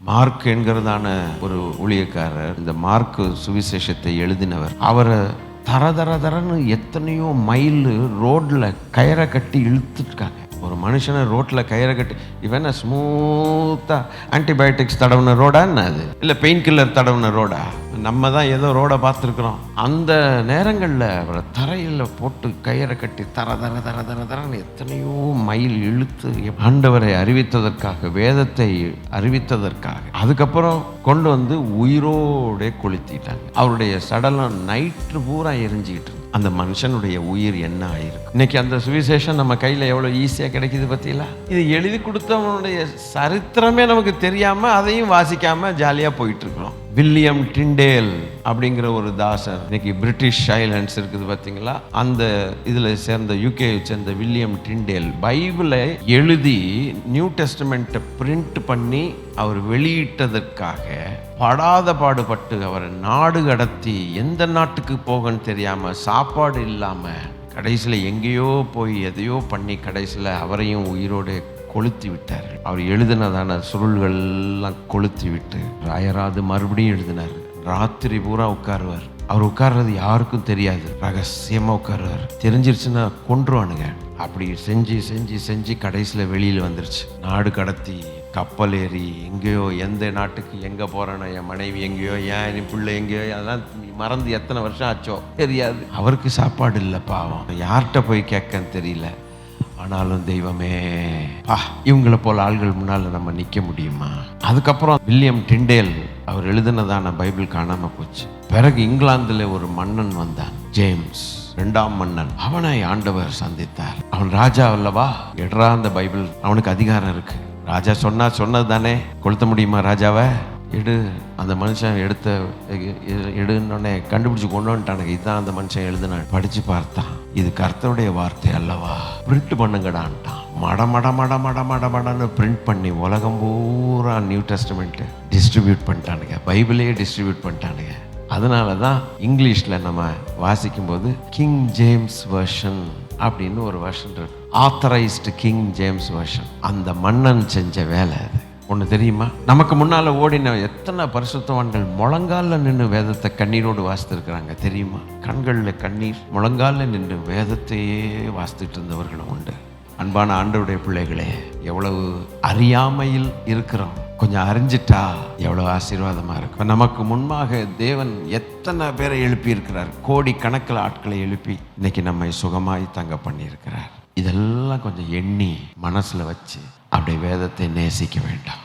Mark என்கிறதான ஒரு ஊழியக்காரர் இந்த மார்க் சுவிசேஷத்தை எழுதினவர் அவரை தர தர தரன்னு எத்தனையோ மைல் ரோட்ல கயிறை கட்டி இழுத்துருக்காங்க ஒரு மனுஷனை ரோட்டில் கயிறை கட்டி இவன் ஸ்மூத்தாக ஆன்டிபயோட்டிக்ஸ் தடவுன ரோடா என்ன அது? இல்லை பெயின் கில்லர் தடவுன ரோடா நம்ம தான் ஏதோ ரோடை பார்த்துருக்குறோம். அந்த நேரங்களில் அவரை தரையில் போட்டு கயிறை கட்டி தர தர தர தர தரன்னு எத்தனையோ மைல் இழுத்து ஆண்டவரை அறிவித்ததற்காக வேதத்தை அறிவித்ததற்காக அதுக்கப்புறம் கொண்டு வந்து உயிரோடே கொளுத்திட்டாங்க. அவருடைய சடலம் நைட்டு பூரா எரிஞ்சிக்கிட்டு அந்த மனுஷனுடைய உயிர் என்ன ஆயிருக்கு? இன்னைக்கு அந்த சுவிசேஷம் நம்ம கையில் எவ்வளோ ஈஸியாக கிடைக்குது பத்தியில? இது எழுதி கொடுத்தவனுடைய சரித்திரமே நமக்கு தெரியாமல் அதையும் வாசிக்காமல் ஜாலியாக போயிட்டுருக்கோம் வில்லியம் டிண்டேல் அப்படிங்கிற ஒரு தாசர். இன்னைக்கு பிரிட்டிஷ் ஐலண்ட்ஸ் இருக்குது பார்த்தீங்களா அந்த இதில் சேர்ந்த யூகே சேர்ந்த வில்லியம் டிண்டேல் பைபிளை எழுதி நியூ டெஸ்டமெண்ட்டை பிரிண்ட் பண்ணி அவர் வெளியிட்டதற்காக படாத பாடுபட்டு அவரை நாடு கடத்தி எந்த நாட்டுக்கு போகன்னு தெரியாமல் சாப்பாடு இல்லாமல் கடைசியில் எங்கேயோ போய் எதையோ பண்ணி கடைசியில் அவரையும் உயிரோடு கொளுத்தி விட்டார் அவர் எழுதினதான சுருள்கள்லாம் கொளுத்தி விட்டு ராயராது மறுபடியும் எழுதினார். ராத்திரி பூரா உட்காருவார். அவர் உட்கார்றது யாருக்கும் தெரியாது. ரகசியமாக உட்காருவார். தெரிஞ்சிருச்சுன்னா கொன்றுவானுங்க. அப்படி செஞ்சு செஞ்சு செஞ்சு கடைசியில் வெளியில் வந்துருச்சு. நாடு கடத்தி கப்பல் ஏறி எங்கேயோ எந்த நாட்டுக்கு எங்கே போகிறேன்னா என் மனைவி எங்கேயோ ஏன் என் பிள்ளை எங்கேயோ அதெல்லாம் மறந்து எத்தனை வருஷம் ஆச்சோ? தெரியாது. அவருக்கு சாப்பாடு இல்லை பாவம். யார்கிட்ட போய் கேட்கன்னு தெரியல. ஆனாலும் தெய்வமே பா இவங்கள போல ஆள்கள் முன்னால் நம்ம நிற்க முடியுமா? அதுக்கப்புறம் வில்லியம் டிண்டேல் அவர் எழுதினதான பைபிள் காணாம போச்சு. பிறகு இங்கிலாந்துல ஒரு மன்னன் வந்தான் ஜேம்ஸ். ரெண்டாம் மன்னன். அவனை ஆண்டவர் சந்தித்தார். அவன் ராஜா அல்லவா? எடுறா அந்த பைபிள். அவனுக்கு அதிகாரம் இருக்கு. ராஜா சொன்னா சொன்னது தானே கொளுத்த முடியுமா ராஜாவை? எடு. அந்த மனுஷன் எடுத்த எடுன்னொடனே கண்டுபிடிச்சு கொண்டு வந்துட்டானுங்க. இதுதான் அந்த மனுஷன் எழுதினான் படிச்சு பார்த்தான். இது கர்த்தருடைய வார்த்தை அல்லவா? பிரிண்ட் பண்ணுங்கடான்ட்டான். மட மட மட மட மட மடன்னு பிரிண்ட் பண்ணி உலகம் பூரா நியூ டெஸ்டமெண்ட்டு டிஸ்ட்ரிபியூட் பண்ணிட்டானுங்க. பைபிளையே டிஸ்ட்ரிபியூட் பண்ணிட்டானுங்க. அதனால தான் இங்கிலீஷில் நம்ம வாசிக்கும்போது கிங் ஜேம்ஸ் வெர்ஷன் அப்படின்னு ஒரு வெர்ஷன் இருக்கு. ஆத்தரைஸ்டு கிங் ஜேம்ஸ் வெர்ஷன் அந்த மன்னன் செஞ்ச வேலை அது. ஒன்று தெரியுமா? நமக்கு முன்னால் ஓடின எத்தனை பரிசுத்தவான்கள் முழங்காலில் நின்று வேதத்தை கண்ணீரோடு வாசித்திருக்கிறாங்க தெரியுமா? கண்களில் கண்ணீர் முழங்காலில் நின்று வேதத்தையே வாசித்துட்டு இருந்தவர்களும் உண்டு. அன்பான ஆண்டவுடைய பிள்ளைகளே எவ்வளவு அறியாமையில் இருக்கிறோம். கொஞ்சம் அறிஞ்சிட்டா எவ்வளோ ஆசீர்வாதமாக இருக்கும். நமக்கு முன்பாக தேவன் எத்தனை பேரை எழுப்பியிருக்கிறார்? கோடி கணக்கில் ஆட்களை எழுப்பி இன்னைக்கு நம்மை சுகமாய் தங்க பண்ணியிருக்கிறார். இதெல்லாம் கொஞ்சம் எண்ணி மனசில் வச்சு அப்படியே வேதத்தை நேசிக்க வேண்டாம்.